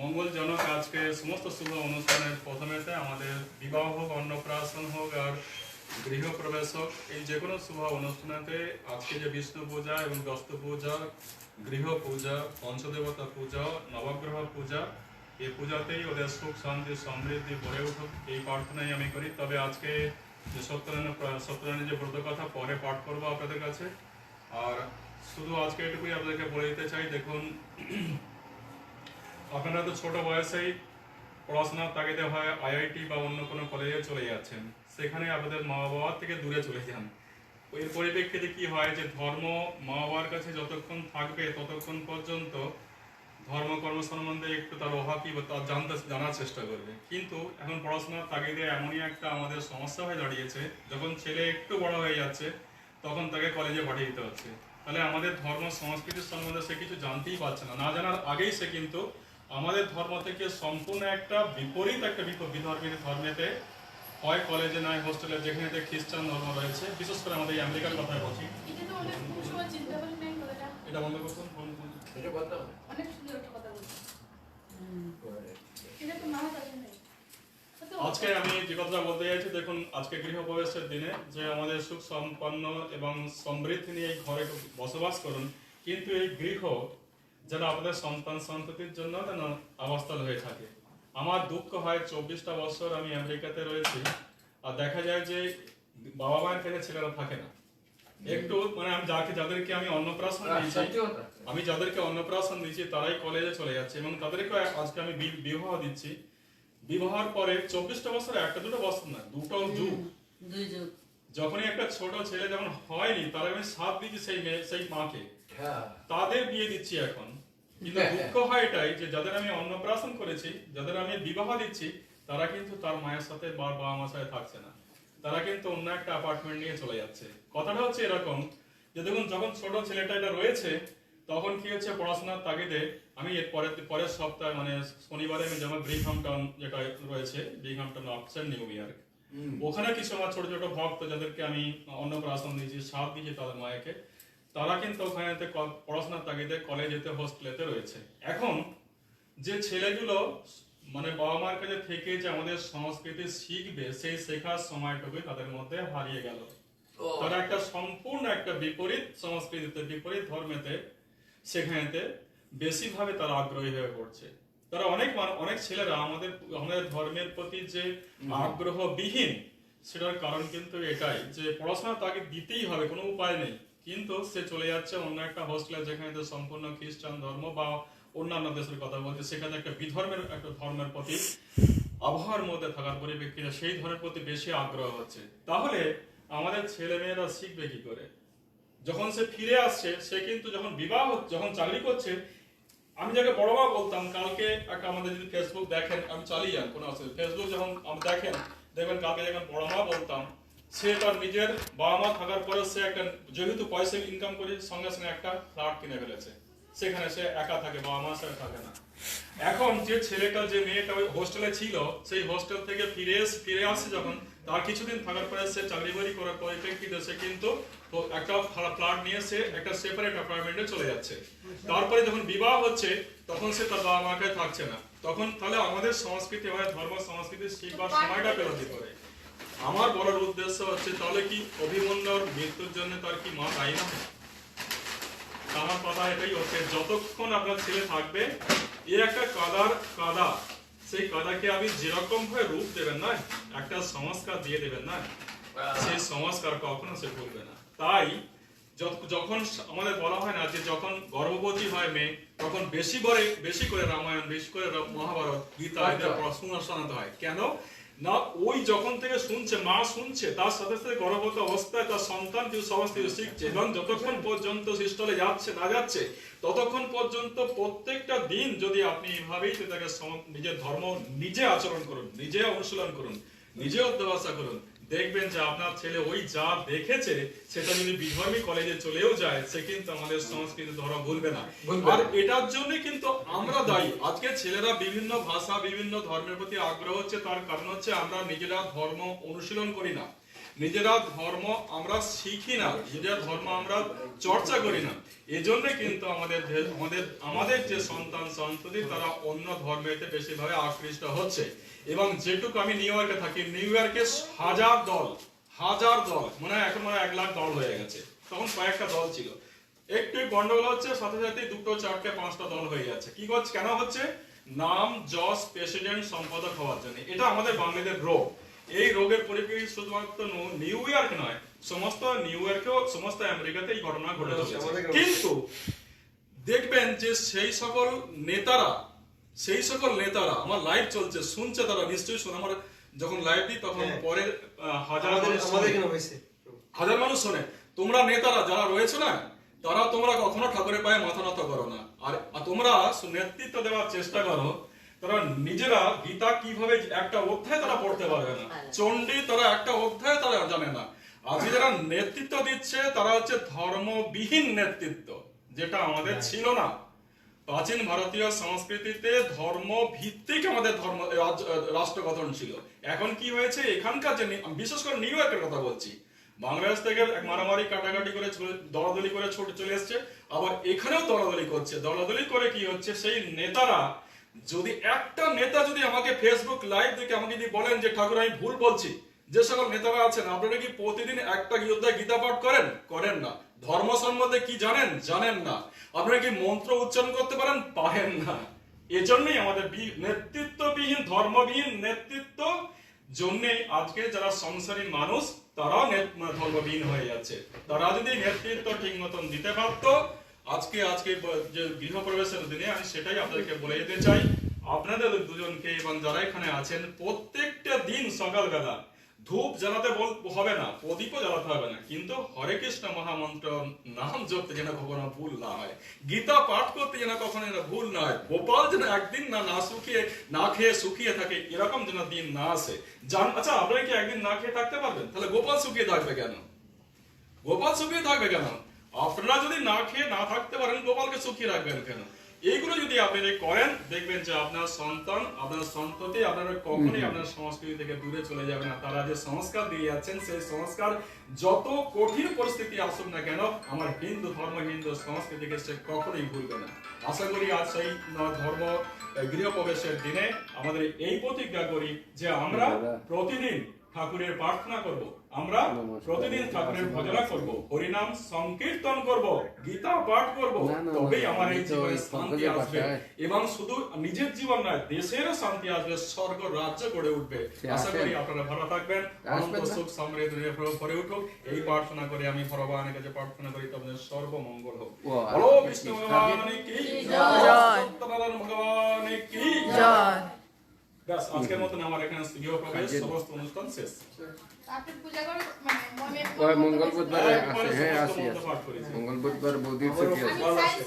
মঙ্গলজনক আজকে সমস্ত শুভ অনুষ্ঠানের প্রথমেতে আমাদের বিবাহ হোক, অন্নপ্রাশন হোক আর গৃহপ্রবেশ হোক এই যে কোনো শুভ অনুষ্ঠানেতে আজকে যে বিষ্ণু পূজা এবং দস্ত পূজা, গৃহ পূজা, পঞ্চদেবতা পূজা, নবগ্রহ পূজা এই পূজাতেই ওদের সুখ, শান্তি, সমৃদ্ধি ভরে উঠুক, এই প্রার্থনাই আমি করি। তবে আজকে যে সত্যনারায়ণ সত্যনারায়ণ যে ব্রত কথা, পরে পাঠ করব আপনাদের কাছে। আর শুধু আজকে এটুকুই আপনাদেরকে বলে দিতে চাই, দেখুন আপনারা তো ছোট বয়সেই পড়াশোনার তাগিদে হয় আইআইটি বা অন্য কোনো কলেজে চলে যাচ্ছেন। সেখানে আপনাদের মা বাবার থেকে দূরে চলে যান। এর পরিপ্রেক্ষিতে কি হয় যে ধর্ম মা বাবার কাছে যতক্ষণ থাকবে ততক্ষণ পর্যন্ত ধর্ম কর্ম সম্বন্ধে একটু তার অভাবই বা তার জানতে জানার চেষ্টা করবে। কিন্তু এখন পড়াশোনার তাগিদে এমনই একটা আমাদের সমস্যা হয়ে দাঁড়িয়েছে, যখন ছেলে একটু বড় হয়ে যাচ্ছে, তখন তাকে কলেজে পাঠিয়ে দিতে হচ্ছে। তাহলে আমাদের ধর্ম সংস্কৃতির সম্বন্ধে সে কিছু জানতেই পারছে না। না জানার আগেই সে কিন্তু আমাদের ধর্ম থেকে সম্পূর্ণ একটা বিপরীত একটা বিধর্মীর ধর্মেতে হয় কলেজে নয় হোস্টেলে যেখানে খ্রিস্টান ধর্ম রয়েছে বিশেষ করে আমাদের এই আমেরিকার কথা বলছি। এটা বন্ধ করুন আজকে আমি যে কথাটা বলতে চাইছি দেখুন আজকে গৃহপ্রবেশের দিনে যে আমাদের সুখ সম্পন্ন এবং সমৃদ্ধি নিয়ে এই ঘরে বসবাস করুন কিন্তু এই গৃহ যেন আপনাদের সন্তান সন্ততির জন্য যেন আবাসস্থল হয়ে থাকে। আমার দুঃখ হয় চব্বিশটা বছর আমি আমেরিকাতে রয়েছি আর দেখা যায় যে বাবা মায়ের কাছে ছেলেরা থাকে না। একটু মানে আমি যাকে যাদেরকে আমি অন্নপ্রাশন দিয়েছি আমি যাদেরকে অন্নপ্রাশন দিচ্ছি তারাই কলেজে চলে যাচ্ছে এবং তাদেরকে আজকে আমি বিবাহ দিচ্ছি। বিবাহের পরে চব্বিশটা বছর একটা দুটো বছর না দুটো যুগ। যখনই একটা ছোট ছেলে যখন হয়নি তারা আমি সাথ দিচ্ছি সেই মেয়ে সেই মাকে। হ্যাঁ। তাদের বিয়ে দিচ্ছি এখন। কিন্তু দুঃখ হয় এটাই যে যাদের আমি অন্নপ্রাশন করেছি যাদের আমি বিবাহ দিচ্ছি তারা কিন্তু তার মায়ের সাথে বা বাবা মার সাথে থাকছে না। তারা কিন্তু অন্য একটা অ্যাপার্টমেন্ট নিয়ে চলে যাচ্ছে। কথাটা হচ্ছে এরকম যে দেখুন যখন ছোট ছেলেটা এটা রয়েছে তখন কি হচ্ছে পড়াশোনার তাগিদে আমি এর পরের পরের সপ্তাহে মানে শনিবারে আমি যেমন ব্রিকহামটন যেটা রয়েছে ব্রিকহামটন অপশন নিউ ইয়র্ক ওখানে কিছু আমার ছোট ছোট ভক্ত যাদেরকে আমি অন্নপ্রাশন দিয়েছি সাপ দিয়েছি তাদের মায়েকে তারা কিন্তু ওখানেতে পড়াশোনার তাগিদে কলেজেতে হোস্টেলেতে রয়েছে। এখন যে ছেলেগুলো মানে বাবা মার কাছে থেকে যে আমাদের সংস্কৃতি শিখবে সেই শেখার সময়টুকুই তাদের মধ্যে হারিয়ে গেল। তারা একটা সম্পূর্ণ একটা বিপরীত সংস্কৃতিতে বিপরীত ধর্মেতে সেখানেতে বেশিভাবে তারা আগ্রহী হয়ে পড়ছে। তারা অনেক অনেক ছেলেরা আমাদের আমাদের ধর্মের প্রতি যে আগ্রহবিহীন সেটার কারণ কিন্তু এটাই যে পড়াশোনা তাকে দিতেই হবে কোনো উপায় নেই। কিন্তু সে চলে যাচ্ছে অন্য একটা হোস্টেলে যেখানে তো সম্পূর্ণ খ্রিস্টান ধর্ম বা অন্যান্য দেশের কথা বলছে। সেখানে একটা বিধর্মের, একটা ধর্মের প্রতি আবহাওয়ার মধ্যে থাকার পরিপ্রেক্ষিতে সেই ধর্মের প্রতি বেশি আগ্রহ হচ্ছে। তাহলে আমাদের ছেলে মেয়েরা শিখবে কি করে? যখন সে ফিরে আসছে, সে কিন্তু যখন বিবাহ, যখন চাকরি করছে, আমি যাকে বড় মা বলতাম, কালকে একটা আমাদের যদি ফেসবুক দেখেন, আমি চালিয়ে যান, কোনো অসুবিধা ফেসবুক যখন দেখেন, দেখবেন কালকে যখন বড় মা বলতাম সে তার নিজের বাবা মা থাকার পরে সে একটা যেহেতু পয়সা ইনকাম করে সঙ্গে সঙ্গে একটা ফ্ল্যাট কিনে ফেলেছে। সেখানে সে একা থাকে বাবা মার সাথে থাকে না। এখন যে ছেলেটা, যে মেয়েটা ওই হোস্টেলে ছিল, সেই হোস্টেল থেকে ফিরে ফিরে আসছে যখন, তার কিছুদিন থাকার পরে সে চাকরি বাকরি করার পরিপ্রেক্ষিতে সে কিন্তু একটা ফ্ল্যাট নিয়ে সে একটা সেপারেট অ্যাপার্টমেন্টে চলে যাচ্ছে। তারপরে যখন বিবাহ হচ্ছে, তখন সে তার বাবা মাকে থাকছে না। তখন তাহলে আমাদের সংস্কৃতি ধর্ম সংস্কৃতি শিখবার সময়টা কি করে উদ্দেশ্য হচ্ছে তাহলে কি অভিমন্যুর মৃত্যুর জন্য তার কি মা দায়ী না আমার কথা এটাই হচ্ছে যতক্ষণ আপনার ছেলে থাকবে এ একটা কাদার কাদা সেই কাদাকে আপনি যেরকম ভাবে রূপ দেবেন না একটা সংস্কার দিয়ে দেবেন না সেই সংস্কার কখনো সে ভুলবে না। তাই যখন আমাদের বলা হয় না যে যখন গর্ভবতী হয় মেয়ে তখন বেশি করে বেশি করে রামায়ণ বেশি করে মহাভারত গীতা এদের পড়াশোনা শোনাতে হয়। কেন? না, ওই যখন থেকে শুনছে, মা শুনছে, তার সাথে সাথে গর্ভবত অবস্থায় তার সন্তান কিছু সমাজ থেকে শিখছে এবং যতক্ষণ পর্যন্ত সিস্টলে যাচ্ছে, না যাচ্ছে, ততক্ষণ পর্যন্ত প্রত্যেকটা দিন যদি আপনি সেটাকে তাকে নিজের ধর্ম নিজে আচরণ করুন, নিজে অনুশীলন করুন, নিজে অধ্যবসা করুন দেখবেন যে আপনার ছেলে ওই যা দেখেছে সেটা যদি বিধর্মী কলেজে চলেও যায় সে কিন্তু আমাদের সংস্কৃতি ধরা ভুলবে না। আর। এটার জন্য কিন্তু আমরা দায়ী। আজকে ছেলেরা বিভিন্ন ভাষা বিভিন্ন ধর্মের প্রতি আগ্রহ হচ্ছে তার কারণ হচ্ছে আমরা নিজেরা ধর্ম অনুশীলন করি না। নিজেরা ধর্ম আমরা শিখি না, নিজেরা ধর্ম আমরা চর্চা করি না। এজন্য কিন্তু আমাদের আমাদের আমাদের যে সন্তান, সন্ততি, তারা অন্য ধর্মেতে বেশিভাবে আকৃষ্ট হচ্ছে। এবং যেটুকু আমি নিউ ইয়র্কে থাকি, নিউ ইয়র্কে হাজার দল হাজার দল, মনে হয় এখন এক লাখ দল হয়ে গেছে। তখন কয়েকটা দল ছিল। একটু গন্ডগোল হচ্ছে, সাথে সাথে দুটো, চারটে, পাঁচটা দল হয়ে যাচ্ছে। কি করছে, কেন হচ্ছে? নাম জজ প্রেসিডেন্ট, সম্পাদক হওয়ার জন্য। এটা আমাদের বাঙালিদের রোগ। এই রোগের পরিপ্রেক্ষিতে শুধুমাত্র নিউ ইয়র্ক নয় সমস্ত নিউ ইয়র্কেও সমস্ত আমেরিকাতে এই ঘটনা ঘটে চলেছে। কিন্তু দেখবেন যে সেই সকল নেতারা সেই সকল নেতারা আমার লাইভ চলছে শুনছে তারা নিশ্চয়ই শুনে আমার যখন লাইভ দিই তখন পরে হাজার মানুষ। হাজার মানুষ শোনে। তোমরা নেতারা যারা রয়েছে না তারা তোমরা কখনো ঠাকুরের পায়ে মাথা নত করো না। আর তোমরা নেতৃত্ব দেওয়ার চেষ্টা করো তারা নিজেরা গীতা কীভাবে একটা অধ্যায় তারা পড়তে পারবে না। চণ্ডী তারা একটা অধ্যায় তারা জানে না। আজকে যারা নেতৃত্ব দিচ্ছে তারা হচ্ছে ধর্মবিহীন নেতৃত্ব যেটা আমাদের ছিল না। প্রাচীন ভারতীয় সংস্কৃতিতে ধর্ম ভিত্তিক আমাদের ধর্ম রাষ্ট্র গঠন ছিল। এখন কি হয়েছে? এখানকার যে বিশেষ করে নিউ ইয়র্কের কথা বলছি। বাংলাদেশ থেকে এক মারামারি কাটাকাটি করে দলাদলি করে ছোট চলে এসছে। আবার এখানেও দলাদলি করছে। দলাদলি করে কি হচ্ছে? সেই নেতারা যদি একটা নেতা যদি আমাকে ফেসবুক লাইভ দেখে আমাকে যদি বলেন যে, ঠাকুর, আমি ভুল বলছি। যে সকল নেতারা আছেন, আপনারা কি প্রতিদিন একটা অধ্যায় গীতা পাঠ করেন? করেন না। ধর্ম সম্বন্ধে কি জানেন? জানেন না। আপনারা কি মন্ত্র উচ্চারণ করতে পারেন? পারেন না। এজন্যই আমাদের নেতৃত্ববিহীন, ধর্মবিহীন নেতৃত্ব জন্যে আজকে যারা সংসারী মানুষ, তারাও ধর্মবিহীন হয়ে যাচ্ছে। তারা যদি নেতৃত্ব ঠিক মতন দিতে পারতো আজকে আজকে যে গৃহপ্রবেশের দিনে আমি সেটাই আপনাদেরকে বলে যেতে চাই। আপনাদের দুজনকে, এবং যারা এখানে আছেন, প্রত্যেকটা দিন সকালবেলা ধূপ জ্বালাতে বল হবে না, প্রদীপও জ্বালাতে হবে না। কিন্তু হরে কৃষ্ণ মহামন্ত্র নাম জপতে যেন কখনো ভুল না হয়। গীতা পাঠ করতে যেন কখনো যেন ভুল না হয়। গোপাল যেন একদিন না না শুকিয়ে না খেয়ে শুকিয়ে থাকে, এরকম যেন দিন না আসে। জান আচ্ছা আপনারা কি একদিন না খেয়ে থাকতে পারবেন? তাহলে গোপাল শুকিয়ে থাকবে কেন? গোপাল শুকিয়ে থাকবে কেন? আপনারা যদি না খেয়ে না থাকতে পারেন গোপালকে শুকিয়ে রাখবেন কেন? এইগুলো যদি আপনারা করেন দেখবেন যে আপনার সন্তান আপনার সন্ততি আপনারা কখনোই আপনার সংস্কৃতি থেকে দূরে চলে যাবে না। তারা যে সংস্কার দিয়ে যাচ্ছেন সেই সংস্কার যত কঠিন পরিস্থিতি আসুক না কেন আমার হিন্দু ধর্ম হিন্দু সংস্কৃতিকে সে কখনোই ভুলবে না। আশা করি আজ সেই ধর্ম গৃহপ্রবেশের দিনে আমাদের এই প্রতিজ্ঞা করি যে আমরা প্রতিদিন ঠাকুরের প্রার্থনা করব। আমরা প্রতিদিন ঠাকুরের ভজনা করব। হরিনাম সংকীর্তন করব। গীতা পাঠ করব। তবেই আমার এই জীবনে শান্তি আসবে। এবং শুধু নিজের জীবন নয় দেশেরও শান্তি আসবে স্বর্গ রাজ্য গড়ে উঠবে। আশা করি আপনারা ভালো থাকবেন। অনন্ত সুখ সমৃদ্ধি নিয়ে ভরে উঠুক। এই প্রার্থনা করে আমি ভগবানের কাছে প্রার্থনা করি তোমাদের সর্বমঙ্গল হোক। বলো বিষ্ণু ভগবান কি জয়। ভগবান কি জয়। ব্যাস আজকের মতন আমার এখানে গৃহপ্রবেশ কাজের- সমস্ত অনুষ্ঠান শেষ আপনি পূজা করে মানে মনে ওই মঙ্গল বুধবার আসে হ্যাঁ আসি। মঙ্গল বুধবার বৌদির ছুটি আছে